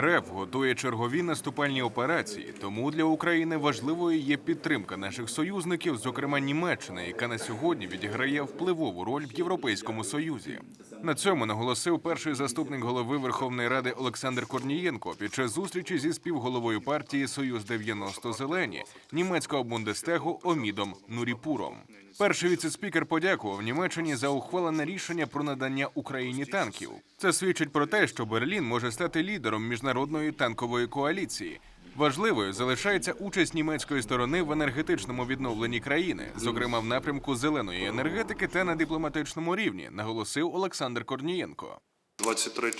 РФ готує чергові наступальні операції, тому для України важливою є підтримка наших союзників, зокрема Німеччини, яка на сьогодні відіграє впливову роль в Європейському Союзі. На цьому наголосив перший заступник голови Верховної Ради Олександр Корнієнко під час зустрічі зі співголовою партії Союз 90 Зелені німецького бундестегу Омідом Нуріпуром. Перший віцеспікер подякував Німеччині за ухвалене рішення про надання Україні танків. Це свідчить про те, що Берлін може стати лідером міжнародної танкової коаліції. Важливою залишається участь німецької сторони в енергетичному відновленні країни, зокрема в напрямку зеленої енергетики та на дипломатичному рівні, наголосив Олександр Корнієнко. 23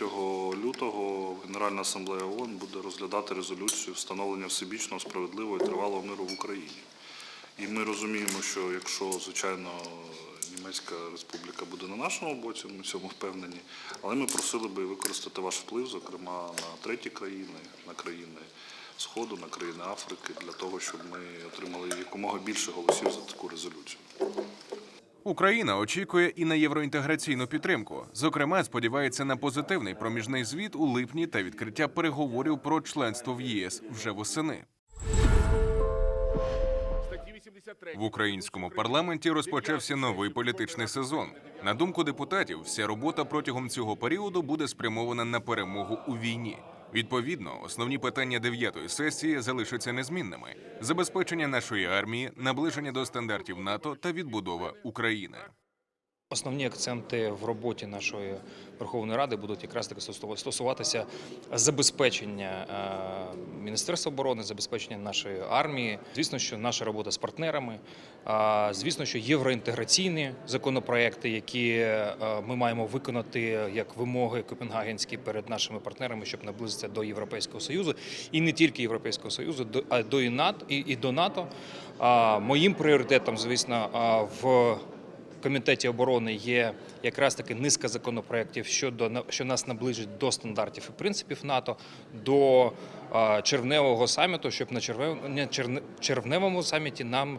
лютого Генеральна асамблея ООН буде розглядати резолюцію встановлення всебічного, справедливого і тривалого миру в Україні. І ми розуміємо, що якщо, звичайно, Німецька республіка буде на нашому боці, ми цьому впевнені, але ми просили би використати ваш вплив, зокрема на треті країни, на країни Сходу, на країни Африки, для того, щоб ми отримали якомога більше голосів за таку резолюцію. Україна очікує і на євроінтеграційну підтримку. Зокрема, сподівається на позитивний проміжний звіт у липні та відкриття переговорів про членство в ЄС вже восени. В українському парламенті розпочався новий політичний сезон. На думку депутатів, вся робота протягом цього періоду буде спрямована на перемогу у війні. Відповідно, основні питання дев'ятої сесії залишаться незмінними: забезпечення нашої армії, наближення до стандартів НАТО та відбудова України. Основні акценти в роботі нашої Верховної Ради будуть якраз таки стосуватися забезпечення е, Міністерства оборони, забезпечення нашої армії. Звісно, що наша робота з партнерами. Звісно, що євроінтеграційні законопроекти, які е, ми маємо виконати як вимоги копенгагенські перед нашими партнерами, щоб наблизитися до Європейського союзу, і не тільки Європейського союзу, а до і, і до НАТО. Моїм пріоритетом, звісно, в комітеті оборони є якраз таки низка законопроєктів щодо що нас наближить до стандартів і принципів НАТО, до червневого саміту, щоб на червневому саміті нам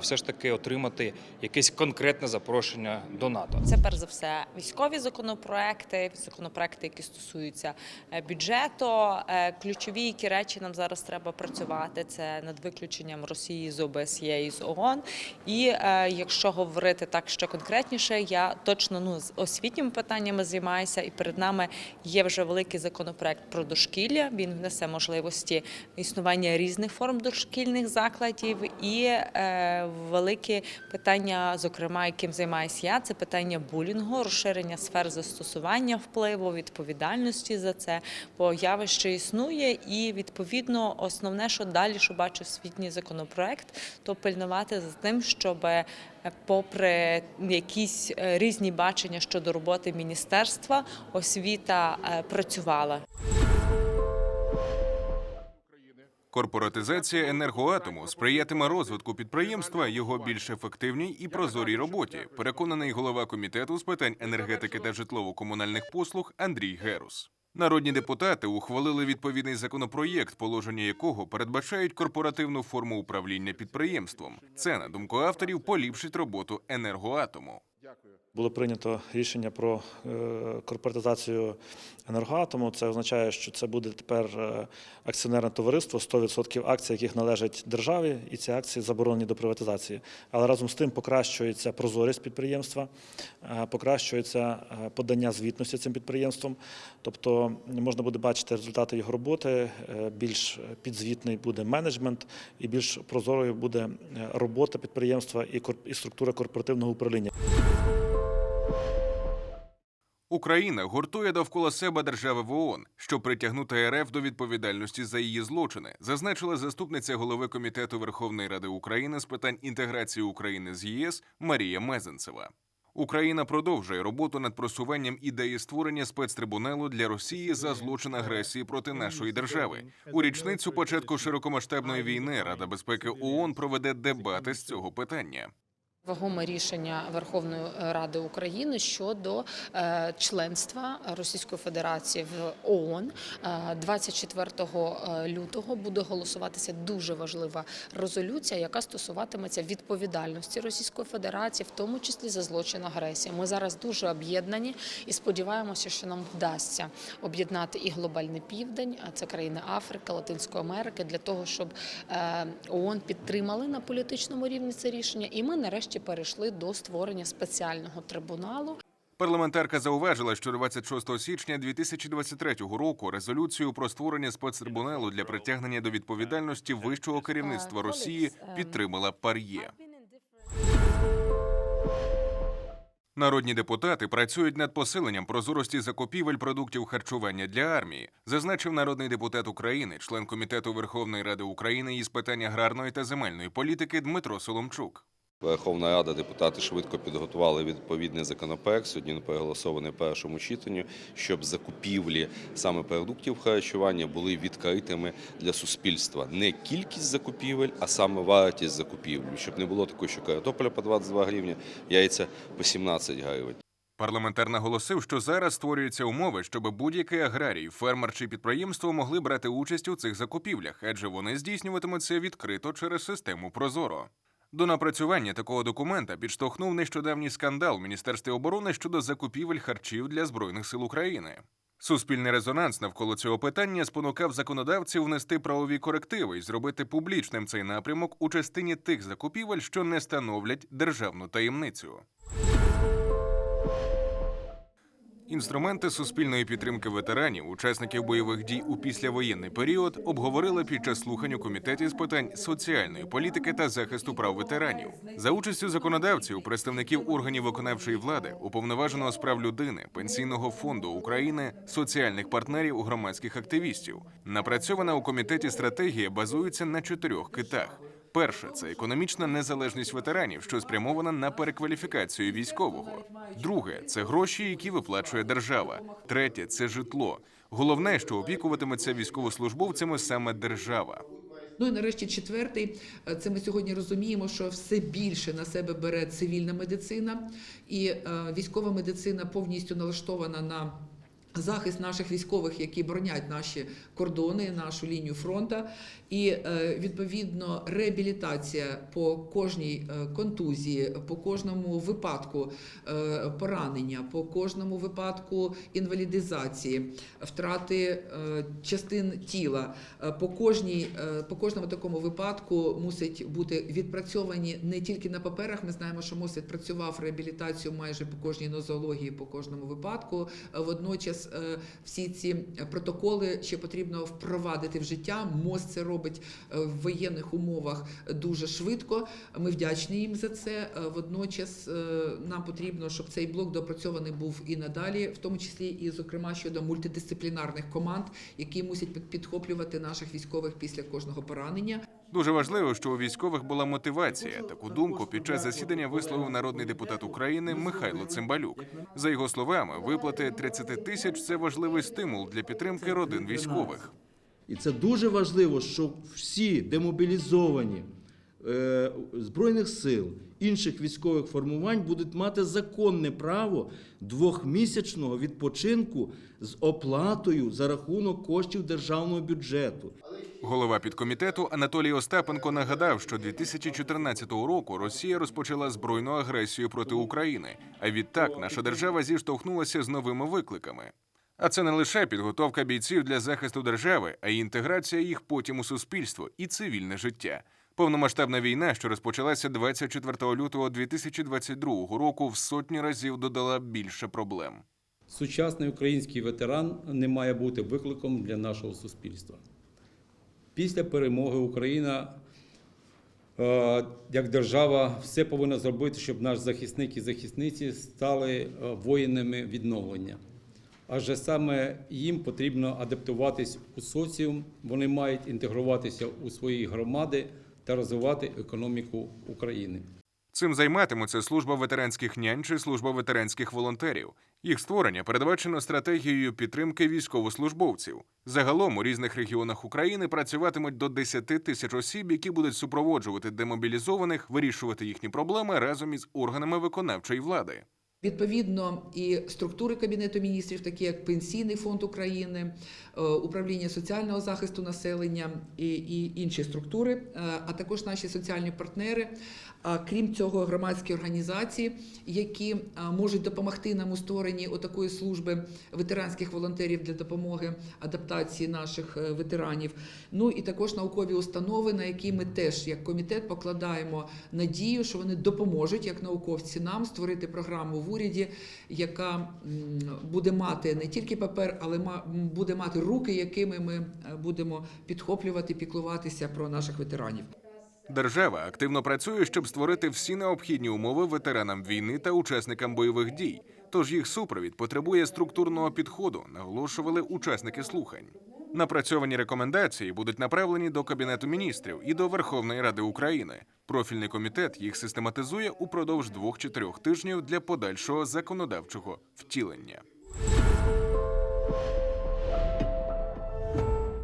все ж таки отримати якесь конкретне запрошення до НАТО. Це перш за все військові законопроекти, законопроекти, які стосуються е, бюджету. Е, Ключові які речі нам зараз треба працювати. Це над виключенням Росії з ОБСЄ і з ООН. І е, якщо говорити так ще конкретніше, я точно ну з освітніми питаннями займаюся, і перед нами є вже великий законопроект про дошкілля. Він внесе можливості існування різних форм дошкільних закладів і е, велике питання, зокрема, яким займаюся я, це питання булінгу, розширення сфер застосування впливу, відповідальності за це, бо явище існує, і відповідно основне, що далі, що бачу освітній законопроект, то пильнувати за тим, щоб е, попри якісь е, різні бачення щодо роботи міністерства, освіта е, працювала. Корпоратизація енергоатому сприятиме розвитку підприємства, його більш ефективній і прозорій роботі. Переконаний голова комітету з питань енергетики та житлово-комунальних послуг Андрій Герус. Народні депутати ухвалили відповідний законопроєкт, положення якого передбачають корпоративну форму управління підприємством. Це, на думку авторів, поліпшить роботу енергоатому. Було прийнято рішення про е, корпоратизацію енергоатому. Це означає, що це буде тепер е, акціонерне товариство, 100% акцій, яких належать державі, і ці акції заборонені до приватизації. Але разом з тим покращується прозорість підприємства, е, покращується подання звітності цим підприємством. Тобто можна буде бачити результати його роботи, більш підзвітний буде менеджмент і більш прозорою буде робота підприємства і структура корпоративного управління. Україна гуртує довкола себе держави в ООН, щоб притягнути РФ до відповідальності за її злочини, зазначила заступниця голови комітету Верховної Ради України з питань інтеграції України з ЄС Марія Мезенцева. Україна продовжує роботу над просуванням ідеї створення спецтрибуналу для Росії за злочин агресії проти нашої держави. У річницю початку широкомасштабної війни Рада безпеки ООН проведе дебати з цього питання. Вагоме рішення Верховної Ради України щодо е, членства Російської Федерації в ООН. Е, 24 лютого буде голосуватися дуже важлива резолюція, яка стосуватиметься відповідальності Російської Федерації, в тому числі за злочин агресії. Ми зараз дуже об'єднані і сподіваємося, що нам вдасться об'єднати і глобальний південь, а це країни Африки, Латинської Америки, для того, щоб е, ООН підтримали на політичному рівні це рішення, і ми нарешті перейшли до створення спеціального трибуналу. Парламентарка зауважила, що 26 січня 2023 року резолюцію про створення спецтрибуналу для притягнення до відповідальності вищого керівництва Росії підтримала Пар'є. Народні депутати працюють над посиленням прозорості закупівель продуктів харчування для армії, зазначив народний депутат України, член комітету Верховної Ради України із питань аграрної та земельної політики Дмитро Соломчук. Верховна Рада, депутати швидко підготували відповідний законопроект. Сьогодні він проголосований в першому читанні, щоб закупівлі саме продуктів харчування були відкритими для суспільства. Не кількість закупівель, а саме вартість закупівлі, щоб не було такого, що картопля по 22 гривні, яйця по 17 гривень. Парламентар наголосив, що зараз створюються умови, щоб будь-який аграрій, фермер чи підприємство могли брати участь у цих закупівлях, адже вони здійснюватимуться відкрито через систему Прозоро. До напрацювання такого документа підштовхнув нещодавній скандал Міністерстві оборони щодо закупівель харчів для збройних сил України. Суспільний резонанс навколо цього питання спонукав законодавців внести правові корективи і зробити публічним цей напрямок у частині тих закупівель, що не становлять державну таємницю. Інструменти суспільної підтримки ветеранів, учасників бойових дій у післявоєнний період, обговорили під час слухань у комітеті з питань соціальної політики та захисту прав ветеранів за участю законодавців, представників органів виконавчої влади, уповноваженого з прав людини, пенсійного фонду України, соціальних партнерів, громадських активістів. Напрацьована у комітеті стратегія базується на чотирьох китах. Перше це економічна незалежність ветеранів, що спрямована на перекваліфікацію військового. Друге це гроші, які виплачує держава. Третє це житло. Головне, що опікуватиметься військовослужбовцями саме держава. Ну і нарешті четвертий, це ми сьогодні розуміємо, що все більше на себе бере цивільна медицина, і е, військова медицина повністю налаштована на. Захист наших військових, які боронять наші кордони, нашу лінію фронту, і е, відповідно реабілітація по кожній е, контузії, по кожному випадку е, поранення, по кожному випадку інвалідизації, втрати частин тіла, по кожній, по кожному такому випадку мусить бути відпрацьовані не тільки на паперах. Ми знаємо, що МОЗ відпрацював реабілітацію майже по кожній нозології, по кожному випадку. Водночас е, всі ці протоколи ще потрібно впровадити в життя. МОЗ це робить е, в воєнних умовах дуже швидко. Ми вдячні їм за це. Е, Водночас е, нам потрібно, щоб цей блок допрацьований був і надалі, в тому числі і зокрема щодо мультидисциплінарних команд, які мусять під- підхоплювати наших військових після кожного поранення. Дуже важливо, що у військових була мотивація. Таку думку під час засідання висловив народний депутат України Михайло Цимбалюк. За його словами, виплати 30 тисяч це важливий стимул для підтримки родин військових. І це дуже важливо, що всі демобілізовані Збройних сил, інших військових формувань будуть мати законне право двохмісячного відпочинку з оплатою за рахунок коштів державного бюджету. Голова підкомітету Анатолій Остапенко нагадав, що 2014 року Росія розпочала збройну агресію проти України. А відтак наша держава зіштовхнулася з новими викликами. А це не лише підготовка бійців для захисту держави, а й інтеграція їх потім у суспільство і цивільне життя. Повномасштабна війна, що розпочалася 24 лютого 2022 року, в сотні разів додала більше проблем. Сучасний український ветеран не має бути викликом для нашого суспільства. Після перемоги Україна е, як держава все повинна зробити, щоб наш захисник і захисниці стали е, воїнами відновлення. Адже саме їм потрібно адаптуватись у соціум, вони мають інтегруватися у свої громади та розвивати економіку України. Цим займатиметься служба ветеранських нянь чи служба ветеранських волонтерів. Їх створення передбачено стратегією підтримки військовослужбовців. Загалом у різних регіонах України працюватимуть до 10 тисяч осіб, які будуть супроводжувати демобілізованих, вирішувати їхні проблеми разом із органами виконавчої влади. Відповідно, і структури Кабінету міністрів, такі як Пенсійний фонд України, е, управління соціального захисту населення і, і інші структури, е, а також наші соціальні партнери. Крім цього, громадські організації, які е, можуть допомогти нам у створенні отакої служби ветеранських волонтерів для допомоги адаптації наших ветеранів. Ну і також наукові установи, на які ми теж як комітет покладаємо надію, що вони допоможуть як науковці нам створити програму уряді, яка буде мати не тільки папер, але буде мати руки, якими ми е, будемо підхоплювати, піклуватися про наших ветеранів. Держава активно працює, щоб створити всі необхідні умови ветеранам війни та учасникам бойових дій. Тож їх супровід потребує структурного підходу, наголошували учасники слухань. Напрацьовані рекомендації будуть направлені до Кабінету міністрів і до Верховної Ради України. Профільний комітет їх систематизує упродовж двох-чотирьох тижнів для подальшого законодавчого втілення.